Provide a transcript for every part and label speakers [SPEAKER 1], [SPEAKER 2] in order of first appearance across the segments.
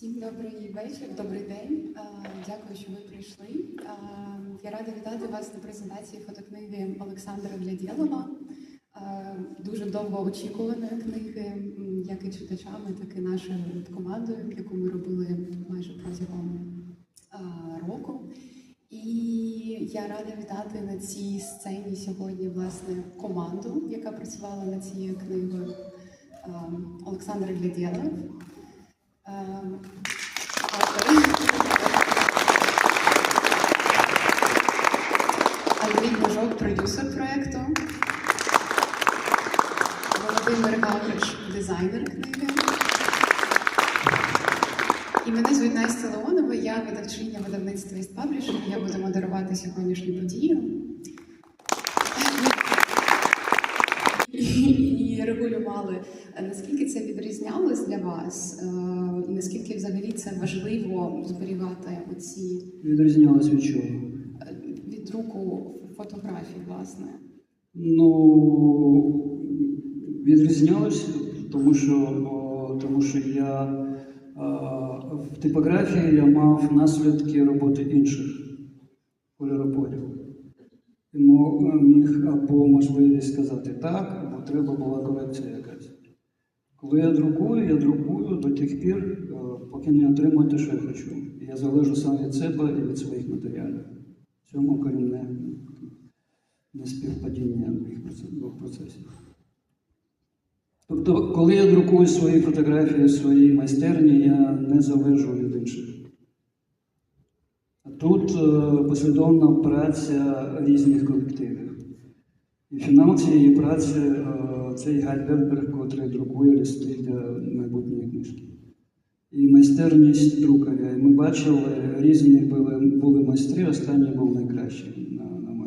[SPEAKER 1] Всім добрий вечір, добрий день. Е, Дякую, що ви прийшли. Е, Я рада вітати вас на презентації фотокниги Олександра Глядєлова. Е, Дуже довго очікуваної книги, як і читачами, так і нашою командою, яку ми робили майже протягом року. І я рада вітати на цій сцені сьогодні власне команду, яка працювала над цією книгою. Е, Олександр Глядєлов. Ем, автор. Андрій Божок, продюсер проєкту. Володимир Гавриш, дизайнер книги. І мене звуть Настя Леонова, я видавчиня видавництва East Publishing. Я буду модерувати сьогоднішню подію. І наскільки це відрізнялось для вас, е, і наскільки взагалі це важливо зберігати оці
[SPEAKER 2] Відрізнялось від чого?
[SPEAKER 1] е, від друку фотографій, власне.
[SPEAKER 2] Ну, відрізнялось, тому що, тому що я в типографії я мав наслідки роботи інших кольороподів. І міг або можливість сказати так, або треба була корекція якась. Коли я друкую, я друкую до тих пір, е, поки не отримую те, що я хочу. Я залежу сам від себе і від своїх матеріалів. В цьому корінне неспівпадіння двох процесів. Тобто, коли я друкую свої фотографії в своїй майстерні, я не залежу від інших. Тут е, послідовна праця різних колективів. І фінал цієї праці е, цей Гальберберг, котрий друкує листи для майбутньої книжки. І майстерність друкаря. І ми бачили, різні були, були майстри, останній був найкращий, на, на.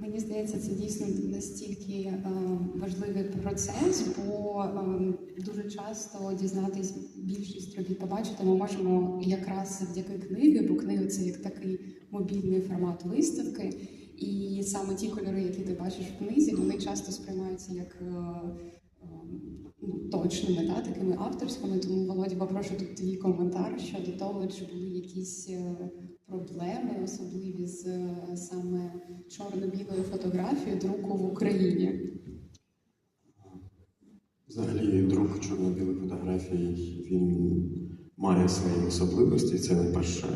[SPEAKER 1] Мені здається, це дійсно настільки е, важливий процес, бо е, дуже часто дізнатись більшість робіт побачити ми можемо якраз завдяки книги, бо книга це як такий мобільний формат виставки. І саме ті кольори, які ти бачиш в книзі, вони часто сприймаються як е, ну, точними, да, такими авторськими. Тому Володя, попрошу тут твій коментар щодо того, чи були якісь проблеми, особливі з е, саме чорно-білою фотографією друку в Україні.
[SPEAKER 3] Взагалі, друк чорно-білих фотографій він має свої особливості. Це найперше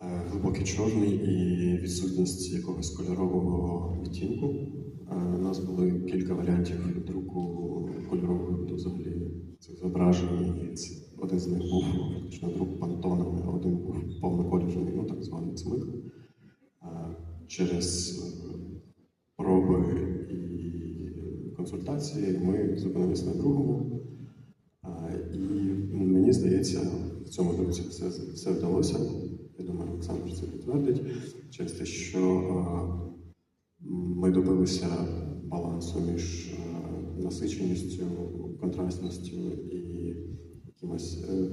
[SPEAKER 3] е, глибокий чорний і відсутність якогось кольорового відтінку. Е, У нас були кілька варіантів друку кольорового взагалі цих зображень. Один з них був фактично друк пантонами, а один був повнокольорний, ну так званий цмик. Е, Через е, проби і консультації ми зупинилися на другому. І мені здається, в цьому друзі все, все вдалося. Я думаю, Олександр це підтвердить через те, що ми добилися балансу між насиченістю, контрастністю і якимось е,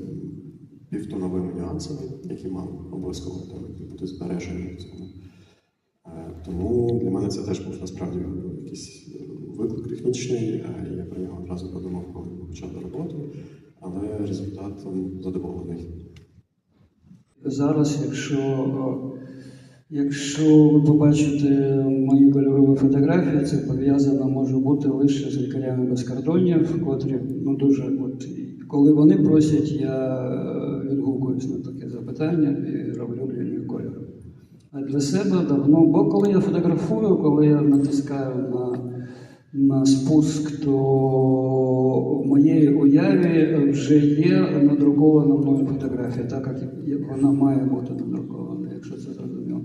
[SPEAKER 3] півтоновими нюансами, які мали обов'язково бути збережені в цьому. Е, Тому для мене це теж був насправді якийсь е, виклик технічний. е, і Я про нього одразу подумав, коли почав роботу, але результатом задоволений.
[SPEAKER 2] Зараз, якщо, е, якщо ви побачите мої кольорові фотографії, це пов'язано може бути лише з лікарями без кордонів, котрі ну дуже от коли вони просять, я е, відгукуюсь на таке запитання і роблю для них кольор. А для себе давно, бо коли я фотографую, коли я натискаю на, на спуск, то в моєї уяві вже є надрукована мною фотографія, так як вона має бути надрукована, якщо це зрозуміло.